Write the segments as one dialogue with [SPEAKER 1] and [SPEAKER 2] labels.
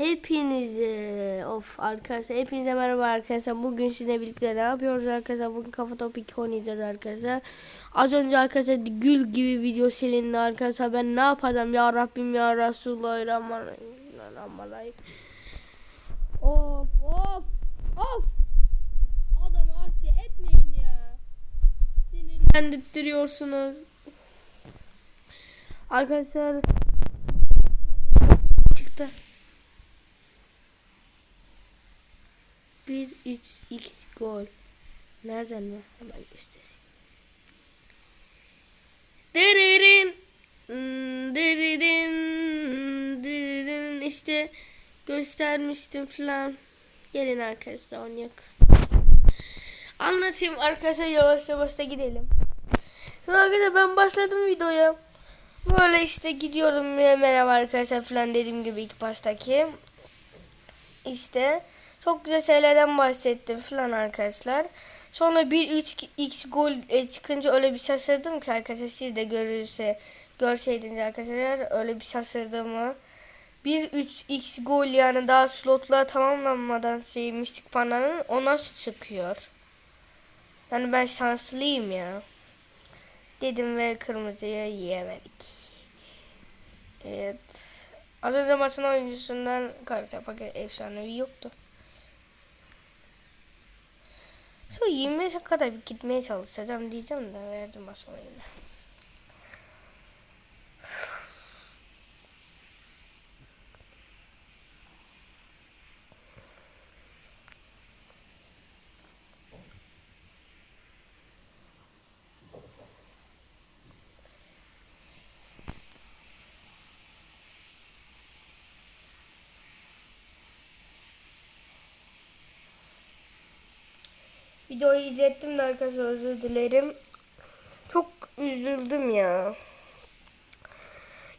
[SPEAKER 1] Hepinize of arkadaşlar hepinize merhaba arkadaşlar. Bugün sizinle birlikte ne yapıyoruz arkadaşlar? Bugün kafa topu 2 oynayacağız arkadaşlar. Az önce arkadaşlar gül gibi video silindi arkadaşlar. Ben ne yapacağım ya Rabbim ya Resulallahirrahmanirrahim of of of. Adamı hasta etmeyin ya. Sinirlendirtiyorsunuz. Arkadaşlar 1 3 x gol. Nereden mi? Hemen göstereyim. Dırırın. Dırırın. Dırırın. İşte göstermiştim falan. Gelin arkadaşlar oynayalım. Anlatayım arkadaşlar yavaş yavaş da gidelim. Arkadaşlar ben başladım videoya. Böyle işte gidiyorum merhaba arkadaşlar falan dediğim gibi ilk baştaki. İşte çok güzel şeylerden bahsettim falan arkadaşlar. Sonra bir 3 x gol e, çıkınca öyle bir şaşırdım ki arkadaşlar siz de görürse görseydiniz arkadaşlar öyle bir şaşırdığımı. Bir 3 x gol yani daha slotlar tamamlanmadan şey mistik pandanın o nasıl çıkıyor? Yani ben şanslıyım ya. Dedim ve kırmızıya yiyemedik. Evet. Az önce maçın oyuncusundan karakter paket efsanevi yoktu. Şu 25'e kadar gitmeye çalışacağım diyeceğim de verdim maç oyunu. Videoyu izlettim de arkadaşlar özür dilerim. Çok üzüldüm ya.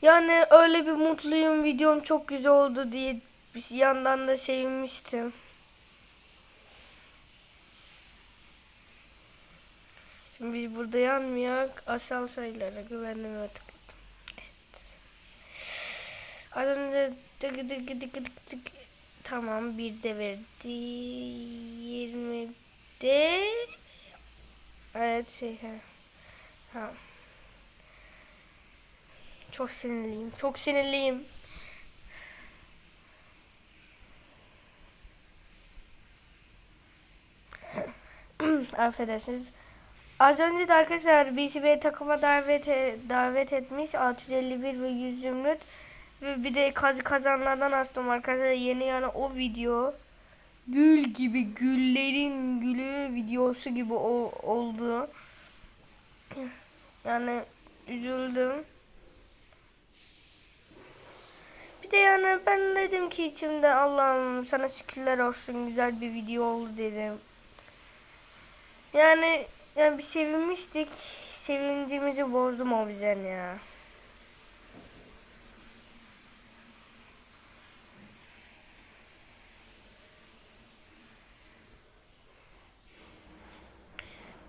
[SPEAKER 1] Yani öyle bir mutluyum videom çok güzel oldu diye bir yandan da sevinmiştim. Şimdi biz burada yanmıyor. Aşağı sayılara güvenleme tıkladım. Evet. Az önce tık tık tık tık tık. Tamam bir de verdi. 20 de evet şey ha. Çok sinirliyim. Çok sinirliyim. Affedersiniz. Az önce de arkadaşlar BCB takıma davet e- davet etmiş 651 ve 100 zümrüt ve bir de kaz kazanlardan astım arkadaşlar yeni yani o video gül gibi güllerin gülü videosu gibi o, oldu. Yani üzüldüm. Bir de yani ben dedim ki içimde Allah'ım sana şükürler olsun güzel bir video oldu dedim. Yani yani bir sevinmiştik. Sevincimizi bozdum o bizden ya.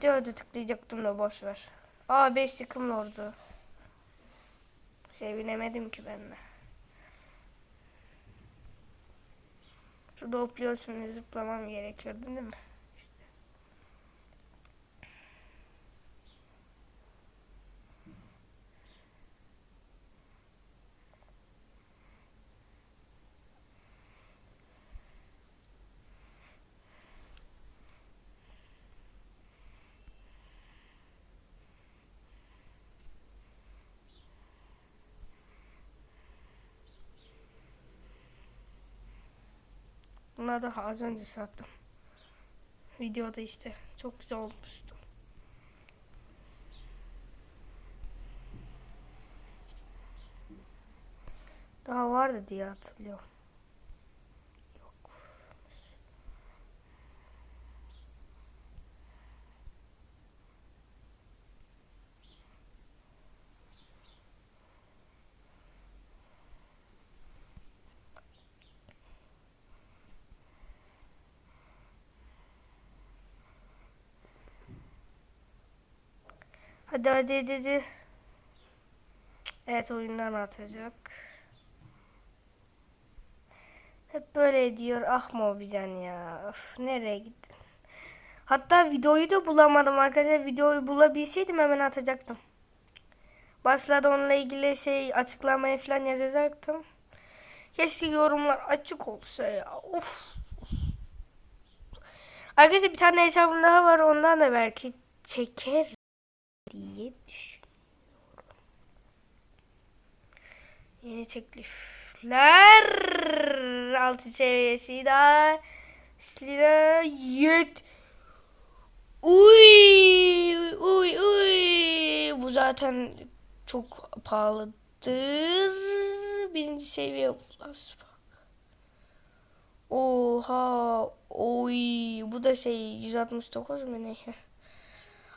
[SPEAKER 1] Dörde tıklayacaktım da boş ver. Aa 5 sıkımlı ordu. Sevinemedim ki ben de. Şurada hopluyorsun zıplamam gerekiyordu değil mi? Bunları da az önce sattım. Videoda işte. Çok güzel olmuştu. Daha vardı diye hatırlıyorum. Hadi hadi hadi. hadi. Evet oyundan atacak. Hep böyle ediyor. Ah Mobizen ya. Of, nereye gittin? Hatta videoyu da bulamadım arkadaşlar. Videoyu bulabilseydim hemen atacaktım. Başlarda onunla ilgili şey açıklamaya falan yazacaktım. Keşke yorumlar açık olsa ya. Of. Arkadaşlar bir tane hesabım daha var. Ondan da belki çeker diye düşünüyorum. Yeni teklifler. Altı seviyesi daha. Lira yet. Uy, uy, uy. Bu zaten çok pahalıdır. Birinci seviye plus bak. Oha. Oy. Bu da şey 169 mu ne?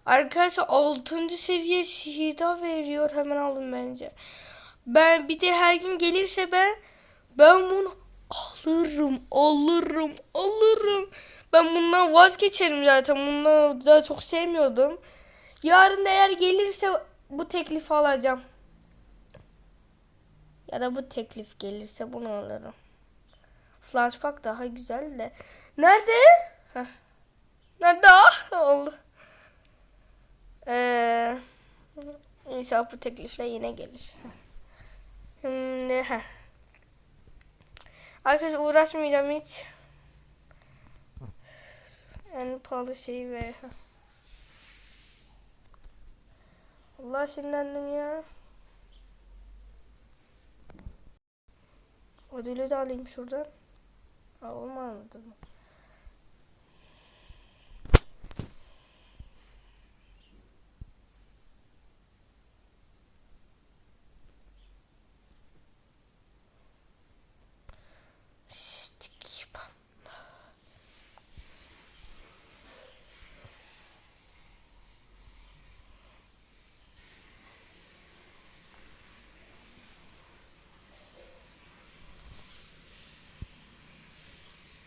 [SPEAKER 1] Arkadaşlar 6. seviye şihida veriyor. Hemen alın bence. Ben bir de her gün gelirse ben ben bunu alırım, alırım, alırım. Ben bundan vazgeçerim zaten. Bundan daha çok sevmiyordum. Yarın eğer gelirse bu teklifi alacağım. Ya da bu teklif gelirse bunu alırım. Flashback daha güzel de. Nerede? Heh. Nerede? Oldu. Ee, inşallah bu teklifle yine gelir. Şimdi heh. Arkadaşlar uğraşmayacağım hiç. En pahalı şeyi ve Allah sinirlendim ya. Ödülü de alayım şuradan. Aa, olmadı mı?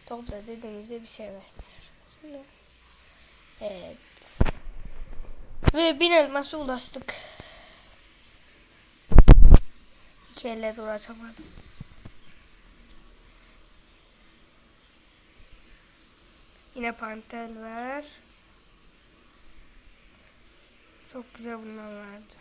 [SPEAKER 1] Topla dediğimizde bir şey. Şimdi- Evet. Ve bir elması ulaştık. İki elle de uğraşamadım. Yine pantel ver. Çok güzel bunlar vardı.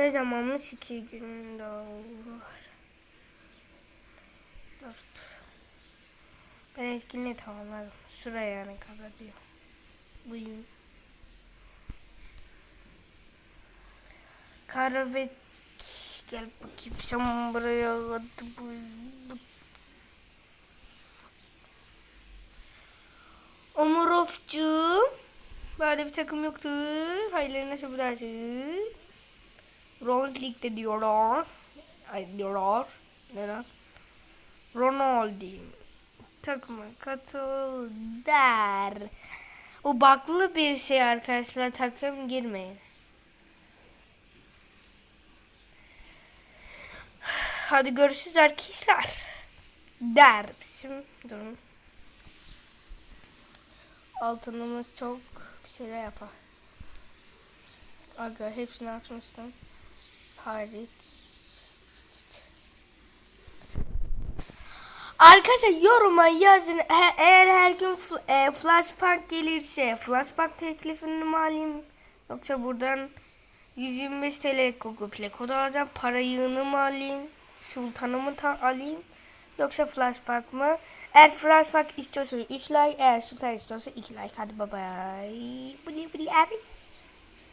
[SPEAKER 1] Ne zamanmış iki gün daha var. Dört. Ben etkinliği tamamladım. Şuraya yani kadar diyor. Buyurun. Karabet gel bakayım sen buraya hadi bu. Omurofcuğum böyle bir takım yoktu. Hayırlı nasıl Round League'de diyorlar. Ay diyorlar. Neden? Ronaldinho takıma katıl der. O baklı bir şey arkadaşlar takım girmeyin. Hadi görüşürüz arkadaşlar. Der. Şimdi durun. Altınımız çok bir şeyler yapar. Aga hepsini atmıştım. Hariç. Arkadaşlar yoruma yazın. He- eğer her gün e, Flashback gelirse Flashback teklifini mi alayım? Yoksa buradan 125 TL Google Play kodu alacağım. Para yığını mı alayım? Sultanı mı alayım? Yoksa Flashback mı? Eğer Flashback istiyorsanız 3 like, eğer Sultan istiyorsa 2 like. Hadi bye bye. Bili abi.